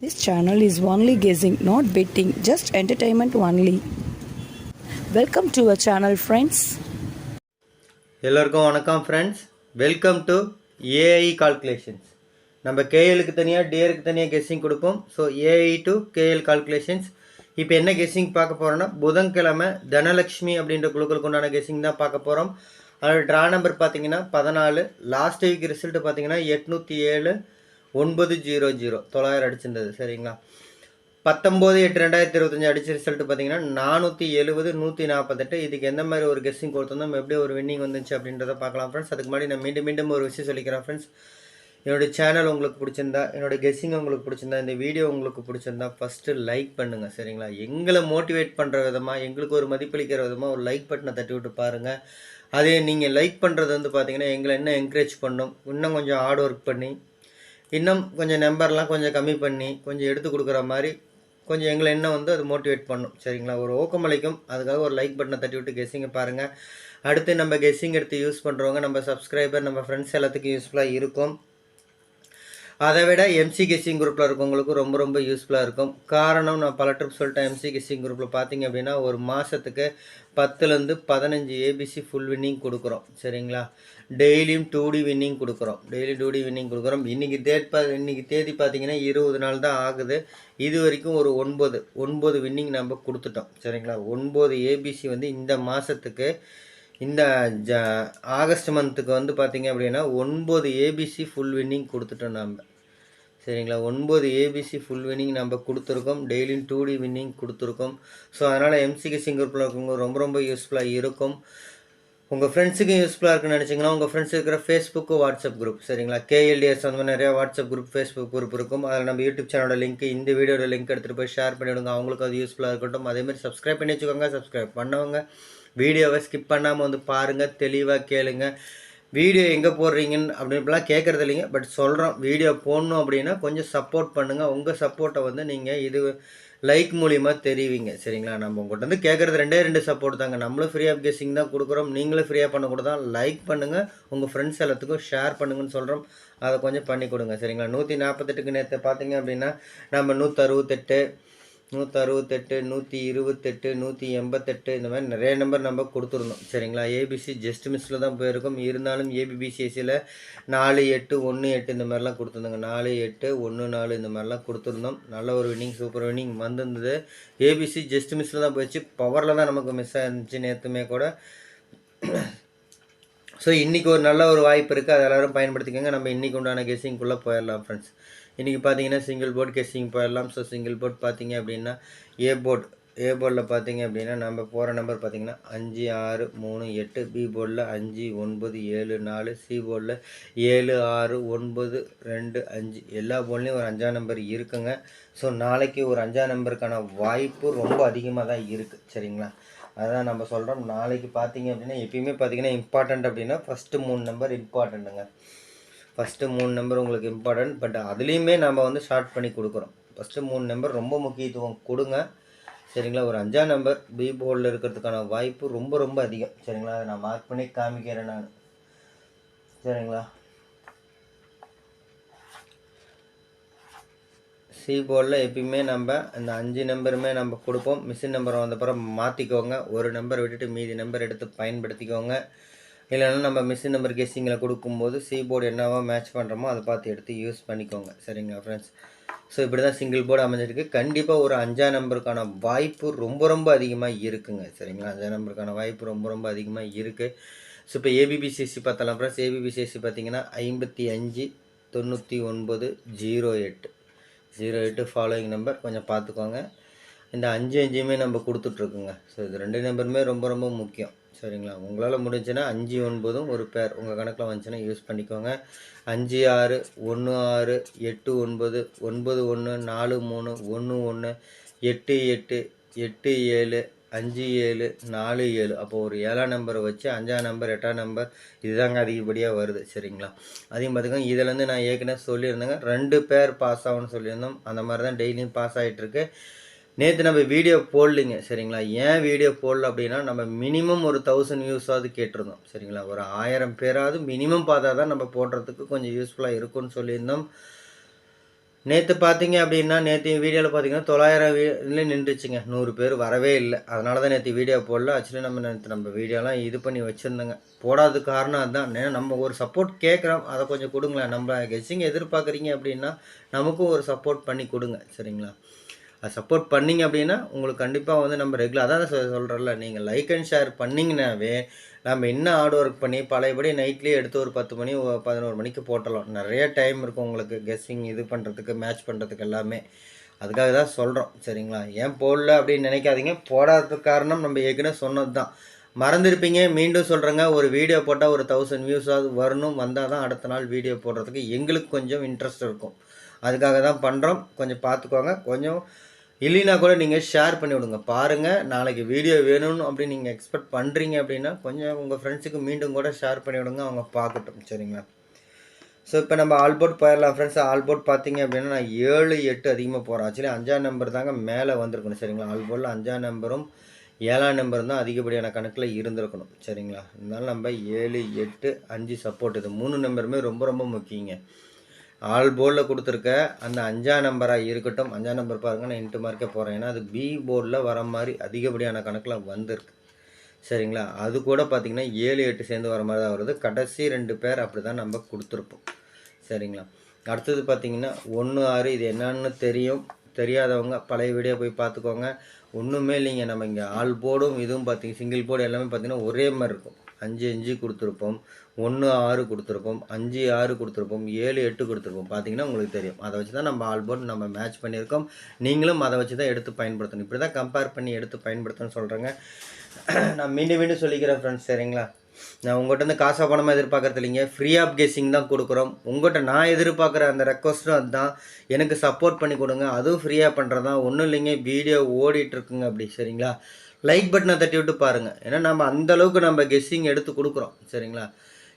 This channel is only guessing, not betting, just entertainment only. Welcome to a channel friends எல்லோருக்கும் வணக்கம் friends welcome to AI calculations நம்ம கேஎலுக்கு தனியாக டிஏருக்கு தனியாக கெஸ்ஸிங் கொடுப்போம். So AI to KL calculations இப்போ என்ன கெஸ்ஸிங் பார்க்க போகிறோன்னா புதன்கிழமை தனலக்ஷ்மி அப்படின்ற குழுக்களுக்கு உண்டான கெஸ்ஸிங் தான் பார்க்க போகிறோம் அதோட ட்ரா நம்பர் பார்த்தீங்கன்னா பதினாலு. லாஸ்ட் வீக் ரிசல்ட் பார்த்தீங்கன்னா எட்நூற்றி ஏழு. ஒன்பது ஜீரோ ஜீரோ. தொள்ளாயிரம் அடிச்சிருந்தது சரிங்களா? பத்தொம்போது எட்டு ரெண்டாயிரத்தி இருபத்தஞ்சி அடிச்ச ரிசல்ட் பார்த்தீங்கன்னா நானூற்றி எழுபது நூற்றி நாற்பத்தெட்டு இதுக்கு எந்த மாதிரி ஒரு கெஸ்ஸிங் கொடுத்துருந்தோம் எப்படி ஒரு வின்னிங் வந்துச்சு அப்படின்றத பார்க்கலாம் ஃப்ரெண்ட்ஸ் அதுக்கு முன்னாடி நான் மீண்டும் மீண்டும் ஒரு விஷயம் சொல்லிக்கிறேன் ஃப்ரெண்ட்ஸ் என்னோடய சேனல் உங்களுக்கு பிடிச்சிருந்தா என்னோடய கெஸ்ஸிங் உங்களுக்கு பிடிச்சிருந்தா இந்த வீடியோ உங்களுக்கு பிடிச்சிருந்தா ஃபஸ்ட்டு லைக் பண்ணுங்கள் சரிங்களா? எங்களை மோட்டிவேட் பண்ணுற விதமாக எங்களுக்கு ஒரு மதிப்பளிக்கிற விதமாக ஒரு லைக் பட்டனை தட்டி விட்டு பாருங்கள் அதே நீங்கள் லைக் பண்ணுறது வந்து பார்த்தீங்கன்னா எங்களை இன்னும் என்கரேஜ் பண்ணும். இன்னும் கொஞ்சம் ஹார்ட் ஒர்க் பண்ணி இன்னும் கொஞ்சம் நம்பர்லாம் கொஞ்சம் கம்மி பண்ணி கொஞ்சம் எடுத்து கொடுக்குற மாதிரி கொஞ்சம் எங்களை என்ன வந்து அது மோட்டிவேட் பண்ணும். சரிங்களா? ஒரு ஊக்கமளிக்கும். அதுக்காக ஒரு லைக் பட்டனை தட்டி விட்டு கெஸ்ஸிங்கை பாருங்கள் அடுத்து நம்ம கெஸ்ஸிங் எடுத்து யூஸ் பண்ணுறவங்க நம்ம சப்ஸ்கிரைபர் நம்ம ஃப்ரெண்ட்ஸ் எல்லாத்துக்கும் யூஸ்ஃபுல்லாக இருக்கும். அதை விட எம்சி கெஸ்ஸிங் குரூப்பில் இருக்கவங்களுக்கும் ரொம்ப ரொம்ப யூஸ்ஃபுல்லாக இருக்கும். காரணம் நான் பல ட்ரிப் சொல்லிட்டேன். எம்சி கெஸ்ஸிங் குரூப்பில் பார்த்தீங்க அப்படின்னா ஒரு மாதத்துக்கு பத்துலேருந்து பதினஞ்சு ஏபிசி ஃபுல் வின்னிங் கொடுக்குறோம். சரிங்களா? டெய்லியும் டூ டி வின்னிங் கொடுக்குறோம். டெய்லி டூ டி வின்னிங் கொடுக்குறோம். இன்றைக்கி டேட் பா இன்றைக்கி தேதி பார்த்தீங்கன்னா இருபது நாள் தான் ஆகுது. இது வரைக்கும் ஒரு ஒன்பது ஒன்பது வின்னிங் நம்ம கொடுத்துட்டோம். சரிங்களா? ஒன்பது ஏபிசி வந்து இந்த மாதத்துக்கு இந்த ஜ ஆகஸ்ட் மந்த்துக்கு வந்து பார்த்தீங்க அப்படின்னா ஒன்பது ஏபிசி ஃபுல் வின்னிங் கொடுத்துட்டோம் நம்ம சரிங்களா? ஒன்பது ஏபிசி ஃபுல் வின்னிங் நம்ம கொடுத்துருக்கோம். டெய்லியும் டூ டி வின்னிங் கொடுத்துருக்கோம். ஸோ அதனால் எம்சிக்கு சிங்கிள் இருக்கவங்க ரொம்ப ரொம்ப யூஸ்ஃபுல்லாக இருக்கும். உங்கள் ஃப்ரெண்ட்ஸுக்கும் யூஸ்ஃபுல்லாக இருக்குன்னு நினச்சிங்கன்னா உங்கள் ஃப்ரெண்ட்ஸ் இருக்கிற ஃபேஸ்புக்கு வாட்ஸ்அப் குரூப் சரிங்களா? கேஎல்டிஎஸ் அந்த மாதிரி நிறையா வாட்ஸ்அப் குரூப் ஃபேஸ்புக் குரூப் இருக்கும். அதில் நம்ம யூடியூப் சேனலோட லிங்க் இந்த வீடியோட லிங்க் எடுத்துகிட்டு போய் ஷேர் பண்ணிவிடுங்க அவங்களுக்கு அது யூஸ்ஃபுல்லாக இருக்கட்டும். அதேமாதிரி சப்ஸ்கிரைப் பண்ணி வச்சுக்கோங்க. சப்ஸ்கிரைப் பண்ணவங்க வீடியோவை ஸ்கிப் பண்ணாமல் வந்து பாருங்கள் தெளிவாக கேளுங்கள் வீடியோ எங்கே போடுறீங்கன்னு அப்படின்லாம் கேட்குறது இல்லைங்க. பட் சொல்கிறோம் வீடியோ போடணும் அப்படின்னா கொஞ்சம் சப்போர்ட் பண்ணுங்கள் உங்கள் சப்போர்ட்டை வந்து நீங்கள் இது லைக் மூலிமா தெரிவிங்க. சரிங்களா? நம்ம உங்கள்கிட்ட வந்து கேட்குறது ரெண்டே ரெண்டு சப்போர்ட் தாங்க. நம்மளும் ஃப்ரீ ஆஃப் கெஸிங் தான் கொடுக்குறோம். நீங்களும் ஃப்ரீயாக பண்ண தான் லைக் பண்ணுங்கள் உங்கள் ஃப்ரெண்ட்ஸ் எல்லாத்துக்கும் ஷேர் பண்ணுங்கன்னு சொல்கிறோம் அதை கொஞ்சம் பண்ணி கொடுங்க. சரிங்களா? நூற்றி நாற்பத்தெட்டுக்கு நேற்று பார்த்தீங்க அப்படின்னா நம்ம நூற்றி அறுபத்தெட்டு நூற்றி அறுபத்தெட்டு நூற்றி இருபத்தெட்டு நூற்றி எண்பத்தெட்டு இந்த மாதிரி நிறைய நம்பர் நம்ம கொடுத்துருந்தோம் சரிங்களா? ஏபிசி ஜஸ்ட் மிஸ்ஸில் தான் போயிருக்கோம். இருந்தாலும் ஏபிபிசிஎஸ்சியில் நாலு எட்டு ஒன்று எட்டு இந்த மாதிரிலாம் கொடுத்துருந்தோங்க. நாலு எட்டு ஒன்று நாலு இந்த மாதிரிலாம் கொடுத்துருந்தோம். நல்ல ஒரு வின்னிங் சூப்பர் வின்னிங் வந்திருந்தது. ஏபிசி ஜஸ்ட் மிஸ்ஸில் தான் போயிடுச்சு. பவரில் தான் நமக்கு மிஸ் ஆயிருந்துச்சு நேற்றுமே கூட. ஸோ இன்றைக்கி ஒரு நல்ல ஒரு வாய்ப்பு இருக்குது அதை எல்லோரும் பயன்படுத்திக்கோங்க. நம்ம இன்றைக்கி உண்டான கெஸிங்குள்ளே போயிடலாம் ஃப்ரெண்ட்ஸ் இன்றைக்கி பார்த்தீங்கன்னா சிங்கிள் போர்ட் கெஸ்டிங் போயிடலாம். ஸோ சிங்கிள் போர்ட் பார்த்தீங்க அப்படின்னா ஏ போர்ட் ஏ போர்டில் பார்த்தீங்க அப்படின்னா நம்ம போகிற நம்பர் பார்த்தீங்கன்னா அஞ்சு ஆறு மூணு எட்டு பி போர்டில் அஞ்சு ஒன்பது ஏழு நாலு சி போர்டில் ஏழு ஆறு ஒன்பது ரெண்டு அஞ்சு. எல்லா போர்ட்லேயும் ஒரு அஞ்சாம் நம்பர் இருக்குங்க. ஸோ நாளைக்கு ஒரு அஞ்சாம் நம்பருக்கான வாய்ப்பு ரொம்ப அதிகமாக தான் இருக்குது சரிங்களா? அதான் நம்ம சொல்கிறோம் நாளைக்கு பார்த்தீங்க அப்படின்னா எப்பயுமே பார்த்தீங்கன்னா இம்பார்ட்டண்ட் அப்படின்னா ஃபஸ்ட்டு மூணு நம்பர் இம்பார்ட்டண்ட்டுங்க ஃபஸ்ட்டு மூணு நம்பர் உங்களுக்கு இம்பார்ட்டன்ட் பட் அதுலேயுமே நம்ம வந்து ஷார்ட் பண்ணி கொடுக்குறோம். ஃபஸ்ட்டு மூணு நம்பர் ரொம்ப முக்கியத்துவம் கொடுங்க. சரிங்களா? ஒரு அஞ்சாம் நம்பர் பி போர்டில் இருக்கிறதுக்கான வாய்ப்பு ரொம்ப ரொம்ப அதிகம். சரிங்களா? அதை நான் மார்க் பண்ணி காமிக்கிறேன் நான். சரிங்களா? சி போர்டில் எப்பயுமே நம்ம இந்த அஞ்சு நம்பருமே நம்ம கொடுப்போம். மிஷின் நம்பர் வந்தப்புறம் மாற்றிக்கோங்க ஒரு நம்பர் விட்டுட்டு மீதி நம்பர் எடுத்து பயன்படுத்திக்கோங்க. இல்லைன்னா நம்ம மிஷின் நம்பர் கெஸ்ஸிங்கில் கொடுக்கும்போது சி போர்டு என்னவோ மேட்ச் பண்ணுறோமோ அதை பார்த்து எடுத்து யூஸ் பண்ணிக்கோங்க. சரிங்களா ஃப்ரெண்ட்ஸ் ஸோ இப்படி தான் சிங்கிள் போர்டு அமைஞ்சிருக்கு. கண்டிப்பாக ஒரு அஞ்சாம் நம்பருக்கான வாய்ப்பு ரொம்ப ரொம்ப அதிகமாக இருக்குங்க. சரிங்களா அஞ்சாம் நம்பருக்கான வாய்ப்பு ரொம்ப ரொம்ப அதிகமாக இருக்குது ஸோ இப்போ ஏபிபிசிஎஸ்சி பார்த்தலாம் ஃப்ரெண்ட்ஸ் ஏபிபிசிசி பார்த்தீங்கன்னா ஐம்பத்தி அஞ்சு தொண்ணூற்றி ஒன்பது ஜீரோ எட்டு ஜீரோ எட்டு ஃபாலோயிங் நம்பர் கொஞ்சம் பார்த்துக்கோங்க. இந்த அஞ்சு அஞ்சுமே நம்ம கொடுத்துட்ருக்குங்க. ஸோ இது ரெண்டு நம்பருமே ரொம்ப ரொம்ப முக்கியம். சரிங்களா? உங்களால் முடிஞ்சுன்னா அஞ்சு ஒன்பதும் ஒரு பேர் உங்கள் கணக்கில் வந்துச்சுன்னா யூஸ் பண்ணிக்கோங்க. அஞ்சு ஆறு ஒன்று ஆறு எட்டு ஒன்பது ஒன்பது ஒன்று நாலு மூணு ஒன்று ஒன்று எட்டு எட்டு எட்டு ஏழு அஞ்சு ஏழு நாலு ஏழு. அப்போ ஒரு ஏழாம் நம்பரை வச்சு அஞ்சாம் நம்பர் எட்டாம் நம்பர் இதுதாங்க அதிகப்படியாக வருது சரிங்களா? அதையும் பார்த்துக்கோங்க. இதுலேருந்து நான் ஏற்கனவே சொல்லியிருந்தேங்க. ரெண்டு பேர் பாஸ் ஆகும்னு சொல்லியிருந்தோம். அந்த மாதிரி தான் டெய்லியும் பாஸ் ஆகிட்டுருக்கு நேற்று நம்ம வீடியோ போடலிங்க சரிங்களா? ஏன் வீடியோ போடல அப்படின்னா நம்ம மினிமம் ஒரு தௌசண்ட் வியூஸாவது கேட்டிருந்தோம் சரிங்களா? ஒரு ஆயிரம் பேராவது மினிமம் பார்த்தா தான் நம்ம போடுறதுக்கு கொஞ்சம் யூஸ்ஃபுல்லாக இருக்கும்னு சொல்லியிருந்தோம். நேற்று பார்த்தீங்க அப்படின்னா நேற்று வீடியோவில் பார்த்தீங்கன்னா தொள்ளாயிரம் வீ நின்றுச்சுங்க. நூறு பேர் வரவே இல்லை. அதனால தான் நேற்று வீடியோ போடல. ஆக்சுவலி நம்ம நேற்று நம்ம வீடியோலாம் இது பண்ணி வச்சுருந்தோங்க. போடாத காரணம் அதுதான் ஏன்னா நம்ம ஒரு சப்போர்ட் கேட்குறோம். அதை கொஞ்சம் கொடுங்களேன். நம்ம கெஸ்ஸிங் எதிர்பார்க்குறீங்க அப்படின்னா நமக்கும் ஒரு சப்போர்ட் பண்ணி கொடுங்க சரிங்களா? சப்போர்ட் பண்ணிங்க அப்படின்னா உங்களுக்கு கண்டிப்பாக வந்து நம்ம ரெகுலர் அதான் சொ சொல்கிறேன்ல நீங்கள் லைக் அண்ட் ஷேர் பண்ணிங்கனாவே நம்ம என்ன ஹார்ட் ஒர்க் பண்ணி பழையபடி நைட்லேயே எடுத்து ஒரு பத்து மணி பதினோரு மணிக்கு போட்டலாம் நிறைய டைம் இருக்கும் உங்களுக்கு கெஸ்ஸிங் இது பண்ணுறதுக்கு மேட்ச் பண்ணுறதுக்கு எல்லாமே. அதுக்காக தான் சொல்கிறோம் சரிங்களா? ஏன் போடல அப்படின்னு நினைக்காதீங்க. போடாததுக்கு காரணம் நம்ம ஏற்கனவே சொன்னது தான் மறந்துருப்பீங்க மீண்டும் சொல்கிறேங்க ஒரு வீடியோ போட்டால் ஒரு தௌசண்ட் வியூஸாவது வரணும். வந்தால் தான் அடுத்த நாள் வீடியோ போடுறதுக்கு எங்களுக்கு கொஞ்சம் இன்ட்ரெஸ்ட் இருக்கும். அதுக்காக தான் பண்ணுறோம் கொஞ்சம் பார்த்துக்கோங்க. கொஞ்சம் இல்லைனா கூட நீங்கள் ஷேர் பண்ணி விடுங்க. பாருங்கள் நாளைக்கு வீடியோ வேணும்னு அப்படின்னு நீங்கள் எக்ஸ்பெக்ட் பண்ணுறீங்க அப்படின்னா கொஞ்சம் உங்கள் ஃப்ரெண்ட்ஸுக்கு மீண்டும் கூட ஷேர் பண்ணி விடுங்க அவங்க பார்க்கட்டும். சரிங்களா? ஸோ இப்போ நம்ம ஆல்போர்ட் போயிடலாம். ஃப்ரெண்ட்ஸ் ஆல்போர்ட் பார்த்தீங்க அப்படின்னா நான் ஏழு எட்டு அதிகமாக போகிறேன் ஆக்சுவலி அஞ்சாம் நம்பர் தாங்க மேலே வந்திருக்கணும். சரிங்களா? ஆல்போர்டில் அஞ்சாம் நம்பரும் ஏழாம் நம்பர் தான் அதிகப்படியான கணக்கில் இருந்திருக்கணும். சரிங்களா? இருந்தாலும் நம்ம ஏழு எட்டு அஞ்சு சப்போர்ட் இது மூணு நம்பருமே ரொம்ப ரொம்ப முக்கியங்க. ஆல் போர்டில் கொடுத்துருக்க அந்த அஞ்சாம் நம்பராக இருக்கட்டும். அஞ்சாம் நம்பர் பாருங்க நான் இன்ட்டு மார்க்கே போகிறேன் ஏன்னா அது பி போர்டில் வர மாதிரி அதிகப்படியான கணக்கில் வந்திருக்கு. சரிங்களா? அது கூட பார்த்திங்கன்னா ஏழு எட்டு சேர்ந்து வர மாதிரி தான் வருது. கடைசி ரெண்டு பேர் அப்படி தான் நம்ம கொடுத்துருப்போம். சரிங்களா? அடுத்தது பார்த்திங்கன்னா ஒன்று ஆறு இது என்னன்னு தெரியும். தெரியாதவங்க பழைய வீடியோ போய் பார்த்துக்கோங்க ஒன்றுமே இல்லைங்க. நம்ம இங்கே ஆல் போர்டும் இதுவும் பார்த்திங்க சிங்கிள் போர்டு எல்லாமே பார்த்தீங்கன்னா ஒரே மாதிரி இருக்கும். அஞ்சு அஞ்சு கொடுத்துருப்போம். ஒன்று ஆறு கொடுத்துருப்போம் அஞ்சு ஆறு கொடுத்துருப்போம் ஏழு எட்டு கொடுத்துருப்போம் பார்த்தீங்கன்னா உங்களுக்கு தெரியும். அதை வச்சு தான் நம்ம ஆல்போர்ட் நம்ம மேட்ச் பண்ணியிருக்கோம். நீங்களும் அதை வச்சு தான் எடுத்து பயன்படுத்தணும். இப்படி தான் கம்பேர் பண்ணி எடுத்து பயன்படுத்தணும்னு சொல்கிறேங்க நான் மீண்டும் மீண்டும் சொல்லிக்கிறேன் ஃப்ரெண்ட்ஸ் சரிங்களா? நான் உங்கள்கிட்ட இருந்து காசா பணமாக எதிர்பார்க்குறது இல்லைங்க. ஃப்ரீ ஆஃப் கெஸ்ஸிங் தான் கொடுக்குறோம். உங்கள்கிட்ட நான் எதிர்பார்க்குற அந்த ரெக்வஸ்ட்டும் அதுதான் எனக்கு சப்போர்ட் பண்ணி கொடுங்க. அதுவும் ஃப்ரீயாக பண்ணுறது தான் ஒன்றும் இல்லைங்க. வீடியோ ஓடிட்டுருக்குங்க அப்படி சரிங்களா? லைக் பட்டனை தட்டி விட்டு பாருங்கள் ஏன்னா நம்ம அந்த அளவுக்கு நம்ம கெஸ்ஸிங் எடுத்து கொடுக்குறோம் சரிங்களா?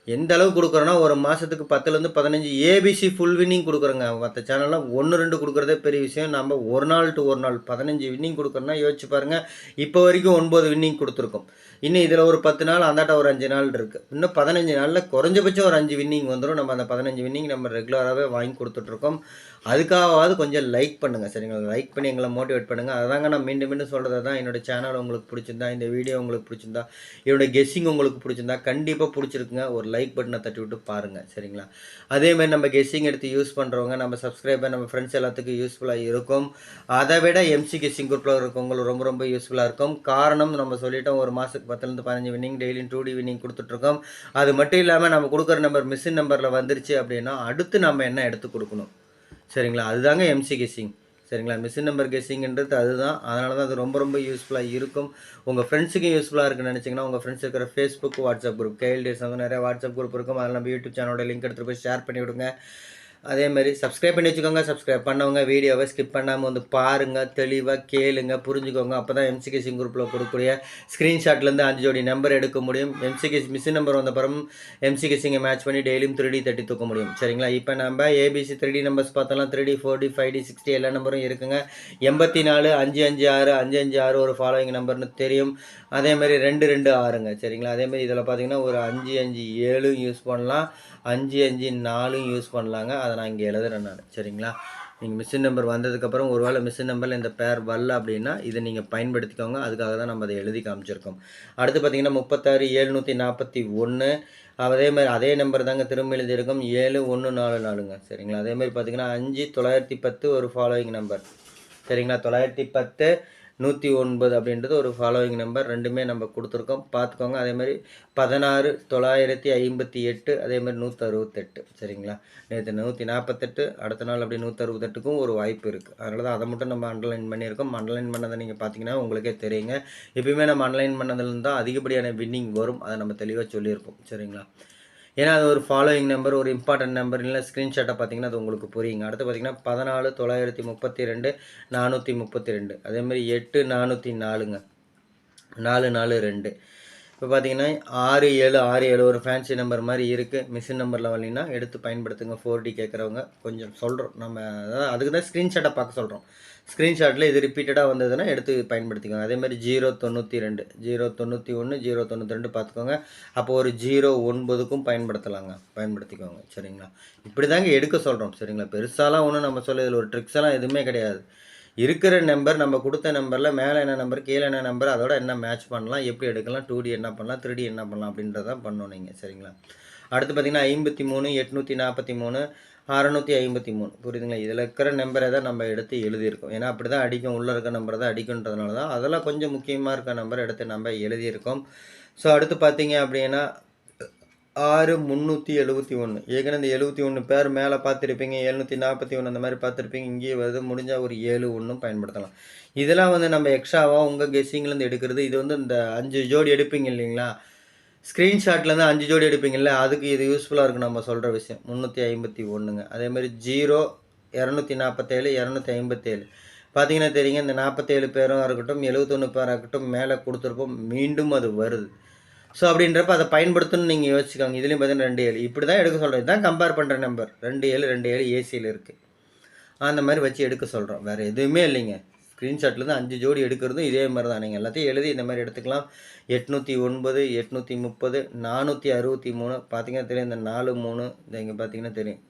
எந்த அளவுக்கு கொடுக்குறோன்னா ஒரு மாதத்துக்கு பத்துலேருந்து பதினஞ்சு ஏபிசி ஃபுல் வின்னிங் கொடுக்குறோங்க. மற்ற சேனல்லாம் ஒன்று ரெண்டு கொடுக்குறதே பெரிய விஷயம். நம்ம ஒரு நாள் டு ஒரு நாள் பதினஞ்சு வின்னிங் கொடுக்குறோன்னா யோசிச்சு பாருங்கள் இப்போ வரைக்கும் ஒன்பது வின்னிங் கொடுத்துருக்கோம். இன்னும் இதில் ஒரு பத்து நாள் அந்தாட்ட ஒரு அஞ்சு நாள் இருக்குது இன்னும் பதினஞ்சு நாளில் குறைஞ்சபட்சம் ஒரு அஞ்சு வின்னிங் வந்துடும் நம்ம அந்த பதினஞ்சு வின்னிங் நம்ம ரெகுலராகவே வாங்கி கொடுத்துட்ருக்கோம் அதுக்காகவாவது கொஞ்சம் லைக் பண்ணுங்கள் சரிங்களா? லைக் பண்ணி எங்களை மோட்டிவேட் பண்ணுங்கள் அதாங்க நான் மீண்டும் மீண்டும் சொல்கிறது தான் என்னோட சேனல் உங்களுக்கு பிடிச்சிருந்தா இந்த வீடியோ உங்களுக்கு பிடிச்சிருந்தா என்னோடய கெஸ்ஸிங் உங்களுக்கு பிடிச்சிருந்தா கண்டிப்பாக பிடிச்சிருக்குங்க. ஒரு லைக் பட்டனை தட்டி விட்டு பாருங்கள் சரிங்களா? அதேமாதிரி நம்ம கெஸ்ஸிங் எடுத்து யூஸ் பண்ணுறவங்க நம்ம சப்ஸ்கிரைபர் நம்ம ஃப்ரெண்ட்ஸ் எல்லாத்துக்கும் யூஸ்ஃபுல்லாக இருக்கும். அதை விட எம்சி கெஸ்ஸிங் குரூப்பில் இருக்கவங்களுக்கு ரொம்ப ரொம்ப யூஸ்ஃபுல்லாக இருக்கும். காரணம் நம்ம சொல்லிட்டோம் ஒரு மாதத்துக்கு பத்துலேருந்து பதினஞ்சு வின்னிங் டெய்லியும் டூ டி வின்னிங் கொடுத்துட்ருக்கோம். அது மட்டும் இல்லாமல் நம்ம கொடுக்குற நம்பர் மிஸ்ஸின் நம்பரில் வந்துருச்சு அப்படின்னா அடுத்து நம்ம என்ன எடுத்து கொடுக்கணும்? சரிங்களா? அதுதாங்க எம்சி கெஸ்ஸிங் சரிங்களா? மிஷின் நம்பர் கெஸ்ஸிங்கிறது அதுதான். அதனால தான் அது ரொம்ப ரொம்ப யூஸ்ஃபுல்லாக இருக்கும். உங்கள் ஃப்ரெண்ட்ஸுக்கு யூஸ்ஃபுல்லாக இருக்குன்னு நினச்சிங்கன்னா உங்கள் ஃப்ரெண்ட்ஸ் இருக்கிற ஃபேஸ்புக் வாட்ஸ்அப் குரூப் கேஎல்டிஎஸ் வந்து நிறைய வாட்ஸ்அப் குரூப் இருக்கும். அதில் நம்ம யூடியூப் சேனலோட லிங்க் எடுத்துகிட்டு போய் ஷேர் பண்ணி விடுங்க அதே மாதிரி சப்ஸ்கிரைப் பண்ணி வச்சுக்கோங்க. சப்ஸ்கிரைப் பண்ணவங்க வீடியோவை ஸ்கிப் பண்ணாமல் வந்து பாருங்கள் தெளிவாக கேளுங்க புரிஞ்சுக்கோங்க. அப்போ தான் எம்சிகேசிங் குரூப்பில் கொடுக்கக்கூடிய ஸ்க்ரீன்ஷாட்லேருந்து அஞ்சு ஜோடி நம்பர் எடுக்க முடியும். எம்சிகேசி மிஷின் நம்பர் வந்த பிறகு எம்சிகேசிங்கை மேட்ச் பண்ணி டெய்லியும் த்ரீ டி தட்டி தூக்க முடியும். சரிங்களா? இப்போ நம்ம ஏபிசி த்ரீ டி நம்பர்ஸ் பார்த்தோம்னா three D four D five D sixty எல்லா நம்பரும் இருக்குங்க. எண்பத்தி நாலு அஞ்சு அஞ்சு ஆறு அஞ்சு அஞ்சு ஆறு ஒரு ஃபாலோவிங் நம்பர்னு தெரியும். அதே மாதிரி ரெண்டு ரெண்டு ஆறுங்க. சரிங்களா? அதே மாதிரி இதில் பார்த்தீங்கன்னா ஒரு அஞ்சு அஞ்சு ஏழும் யூஸ் பண்ணலாம். அஞ்சு அஞ்சு நாலும் யூஸ் பண்ணலாங்க. அதை நான் இங்கே எழுதுறேன் நான். சரிங்களா? நீங்கள் மிஷின் நம்பர் வந்ததுக்கப்புறம் ஒருவேளை மிஷின் நம்பரில் இந்த பேர் வரல அப்படின்னா இதை நீங்கள் பயன்படுத்திக்கோங்க. அதுக்காக தான் நம்ம அதை எழுதி காமிச்சிருக்கோம். அடுத்து பார்த்தீங்கன்னா முப்பத்தாறு ஏழ்நூற்றி நாற்பத்தி ஒன்று அதே மாதிரி அதே நம்பர் தாங்க திரும்ப எழுதியிருக்கோம். ஏழு ஒன்று நாலு நாலுங்க. சரிங்களா? அதே மாதிரி பார்த்தீங்கன்னா அஞ்சு தொள்ளாயிரத்தி பத்து ஒரு ஃபாலோவிங் நம்பர் சரிங்களா? தொள்ளாயிரத்தி பத்து நூற்றி ஒன்பது அப்படின்றது ஒரு ஃபாலோவிங் நம்பர் ரெண்டுமே நம்ம கொடுத்துருக்கோம். பார்த்துக்கோங்க. அதே மாதிரி பதினாறு தொள்ளாயிரத்தி ஐம்பத்தி எட்டு அதே மாதிரி நூற்றி அறுபத்தெட்டு சரிங்களா? நேற்று நூற்றி நாற்பத்தெட்டு அடுத்த நாள் அப்படி நூற்றி அறுபத்தெட்டுக்கும் ஒரு வாய்ப்பு இருக்குது அதனால தான் அதை மட்டும் நம்ம அண்டர்லைன் பண்ணியிருக்கோம். அண்டர்லைன் பண்ணதை நீங்கள் பார்த்தீங்கன்னா உங்களுக்கே தெரியுங்க. எப்பயுமே நம்ம அண்டர்லைன் பண்ணதுலேருந்து தான் அதிகப்படியான வின்னிங் வரும். அதை நம்ம தெளிவாக சொல்லியிருப்போம். சரிங்களா? ஏன்னா அது ஒரு ஃபாலோயிங் நம்பர் ஒரு இம்பார்ட்டன்ட் நம்பர் இல்லை ஸ்க்ரீன்ஷாட்டை பார்த்தீங்கன்னா அது உங்களுக்கு புரியுங்க. அடுத்து பார்த்தீங்கன்னா பதினாலு தொள்ளாயிரத்தி முப்பத்தி ரெண்டு நானூற்றி முப்பத்தி ரெண்டு அதேமாதிரி எட்டு நானூற்றி நாலுங்க. நாலு நாலு ரெண்டு. இப்போ பார்த்தீங்கன்னா ஆறு ஏழு ஆறு ஏழு ஒரு ஃபேன்சி நம்பர் மாதிரி இருக்குது மிஷின் நம்பரில் வரலீங்கன்னா எடுத்து பயன்படுத்துங்க. ஃபோர் டி கேட்குறவங்க கொஞ்சம் சொல்கிறோம் நம்ம அதாவது அதுக்கு தான் ஸ்க்ரீன்ஷாட்டை பார்க்க சொல்கிறோம் ஸ்க்ரீன்ஷாட்டில் இது ரிப்பீட்டடாக வந்ததுன்னா எடுத்து பயன்படுத்திக்கோங்க. அதேமாதிரி ஜீரோ தொண்ணூற்றி ரெண்டு ஜீரோ தொண்ணூற்றி ஒன்று ஜீரோ தொண்ணூற்றி ரெண்டு பார்த்துக்கோங்க. அப்போ ஒரு ஜீரோ ஒன்பதுக்கும் பயன்படுத்தலாங்க. பயன்படுத்திக்கோங்க. சரிங்களா? இப்படி தாங்க எடுக்க சொல்கிறோம் சரிங்களா? பெருசாலாம் ஒன்றும் நம்ம சொல்ல இதில் ஒரு ட்ரிக்ஸ் எல்லாம் எதுவுமே கிடையாது. இருக்கிற நம்பர் நம்ம கொடுத்த நம்பரில் மேலே என்ன நம்பர் கீழே என்ன நம்பர் அதோட என்ன மேட்ச் பண்ணலாம் எப்படி எடுக்கலாம் டூ டி என்ன பண்ணலாம் த்ரீ டி என்ன பண்ணலாம் அப்படின்றதான் பண்ணணும் நீங்கள் சரிங்களா? அடுத்து பார்த்தீங்கன்னா ஐம்பத்தி மூணு எட்நூற்றி நாற்பத்தி மூணு அறநூற்றி ஐம்பத்தி மூணு. புரியுதுங்களா? இதில் இருக்கிற நம்பரை தான் நம்ம எடுத்து எழுதியிருக்கோம். ஏன்னா அப்படி தான் அடிக்கும். உள்ளே இருக்க நம்பரை தான் அடிக்குன்றதுனால தான் அதெல்லாம் கொஞ்சம் முக்கியமாக இருக்க நம்பரை எடுத்து நம்ம எழுதியிருக்கோம். ஸோ அடுத்து பார்த்தீங்க அப்படின்னா ஆறு முந்நூற்றி எழுபத்தி ஒன்று ஏற்கனவே இந்த எழுபத்தி ஒன்று பேர் மேலே பார்த்துருப்பீங்க எழுநூற்றி நாற்பத்தி ஒன்று அந்த மாதிரி பார்த்துருப்பீங்க இங்கேயே வருது முடிஞ்சால் ஒரு ஏழு ஒன்றும் பயன்படுத்தலாம். இதெல்லாம் வந்து நம்ம எக்ஸ்ட்ராவாக உங்கள் கெஸ்ஸிங்லேருந்து எடுக்கிறது. இது வந்து இந்த அஞ்சு ஜோடி எடுப்பீங்க இல்லைங்களா? ஸ்க்ரீன்ஷாட்லேருந்து அஞ்சு ஜோடி எடுப்பீங்கல்ல அதுக்கு இது யூஸ்ஃபுல்லாக இருக்குது நம்ம சொல்கிற விஷயம். முந்நூற்றி ஐம்பத்தி ஒன்றுங்க அதேமாதிரி ஜீரோ இரநூத்தி நாற்பத்தேழு இரநூத்தி ஐம்பத்தேழு. பார்த்தீங்கன்னா தெரியுங்க இந்த நாற்பத்தேழு பேரும் இருக்கட்டும் எழுபத்தொன்று பேராக இருக்கட்டும் மேலே கொடுத்துருப்போம் மீண்டும் அது வருது. ஸோ அப்படின்றப்ப அதை பயன்படுத்தணும்னு நீங்கள் யோசிச்சுக்கோங்க. இதுலேயும் பார்த்தீங்கன்னா ரெண்டு ஏழு. இப்படி தான் எடுக்க சொல்கிறேன் தான் கம்பேர் பண்ணுற நம்பர் ரெண்டு ஏழு ரெண்டு ஏழு ஏசியில் இருக்குது அந்த மாதிரி வச்சு எடுக்க சொல்கிறோம் வேறு எதுவுமே இல்லைங்க. ஸ்க்ரீன்ஷாட்லேருந்து அஞ்சு ஜோடி எடுக்கிறதும் இதே மாதிரி தான். நீங்கள் எல்லாத்தையும் எழுதி இந்த மாதிரி எடுத்துக்கலாம். எட்நூற்றி ஒன்பது எட்நூற்றி முப்பது நானூற்றி அறுபத்தி மூணு. பார்த்தீங்கன்னா தெரியும். இந்த நாலு மூணு இந்த இங்கே பார்த்தீங்கன்னா தெரியும்.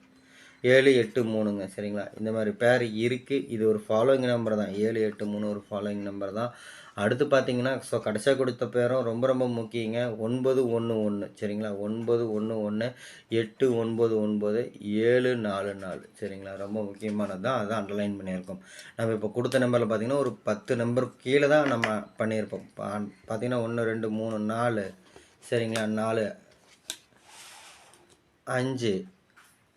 ஏழு எட்டு மூணுங்க. சரிங்களா? இந்த மாதிரி பேர் இருக்குது இது ஒரு ஃபாலோயிங் நம்பர் தான். ஏழு எட்டு மூணு ஒரு ஃபாலோயிங் நம்பர் தான். அடுத்து பார்த்தீங்கன்னா ஸோ கடைசியாக கொடுத்த பேரும் ரொம்ப ரொம்ப முக்கியங்க. ஒன்பது ஒன்று ஒன்று சரிங்களா? ஒன்பது ஒன்று ஒன்று எட்டு ஒன்பது ஒன்பது ஏழு நாலு நாலு. சரிங்களா? ரொம்ப முக்கியமானது தான் அதை அண்டர்லைன் பண்ணியிருக்கோம். நம்ம இப்போ கொடுத்த நம்பரில் பார்த்தீங்கன்னா ஒரு பத்து நம்பர் கீழே தான் நம்ம பண்ணியிருப்போம். பார்த்திங்கன்னா பார்த்தீங்கன்னா ஒன்று ரெண்டு மூணு நாலு. சரிங்களா? நாலு அஞ்சு.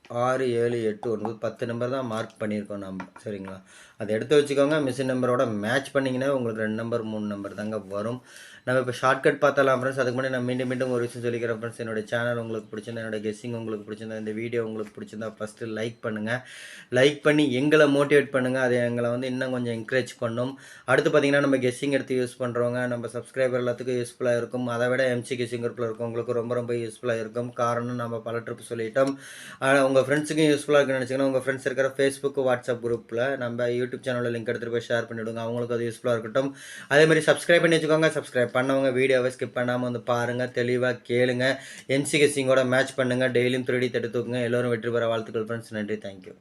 ஆறு ஏழு எட்டு ஒன்பது பத்து நம்பர் தான் மார்க் பண்ணியிருக்கோம் நம்ம. சரிங்களா? அதை எடுத்து வச்சுக்கோங்க. மிஷின் நம்பரோட மேட்ச் பண்ணிங்கன்னா உங்களுக்கு ரெண்டு நம்பர் மூணு நம்பர் தாங்க வரும். நம்ம இப்போ ஷார்ட்கட் பார்த்தலாம் ஃப்ரெண்ட்ஸ் அதுக்கு முன்னாடி நான் மீண்டும் மீண்டும் ஒரு விஷயம் சொல்லிக்கிறேன் ஃப்ரெண்ட்ஸ் என்னோட சேனல் உங்களுக்கு பிடிச்சிருந்தா என்னோட கெஸ்ஸிங் உங்களுக்கு பிடிச்சிருந்தா இந்த வீடியோ உங்களுக்கு பிடிச்சிருந்தா ஃபஸ்ட்டு லைக் பண்ணுங்கள் லைக் பண்ணி எங்களை மோட்டிவேட் பண்ணுங்கள் அது எங்களை வந்து இன்னும் கொஞ்சம் என்கரேஜ் பண்ணும். அடுத்து பார்த்தீங்கன்னா நம்ம கெஸ்ஸிங் எடுத்து யூஸ் பண்ணுறவங்க நம்ம சப்ஸ்கிரைபர் எல்லாத்துக்கும் யூஸ்ஃபுல்லாக இருக்கும். அதை விட எம்சி கெஸ்ஸிங் குரூப்பில் இருக்கவங்களுக்கு ரொம்ப ரொம்ப யூஸ்ஃபுல்லாக இருக்கும். காரணம் நம்ம பல ட்ரிப் சொல்லிட்டோம். ஆனால் உங்கள் ஃப்ரெண்ட்ஸுக்கும் யூஸ்ஃபுல்லாக இருக்குன்னு நினச்சிங்கன்னா உங்கள் ஃப்ரெண்ட்ஸ் இருக்கிற ஃபேஸ்புக் வாட்ஸ்அப் குரூப்பில் நம்ம யூடியூப் சேனலில் லிங்க் எடுத்துகிட்டு போய் ஷேர் பண்ணிவிடுங்க அவங்களுக்கு அது யூஸ்ஃபுல்லாக இருக்கட்டும். அதே மாதிரி சப்ஸ்கிரைப் பண்ணி வச்சுக்கோங்க. சப்ஸ்கிரைப் பண்ணவங்க வீடியோவை ஸ்கிப் பண்ணாமல் வந்து பாருங்கள் தெளிவாக கேளுங்க. என்சி கெஸ்ஸிங்கோட மேட்ச் பண்ணுங்கள் டெய்லியும் த்ரீ டி தட்டு தூக்குங்க. எல்லோரும் வெற்றி பெற வாழ்த்துக்கள் ஃப்ரெண்ட்ஸ் நன்றி. தேங்க்யூ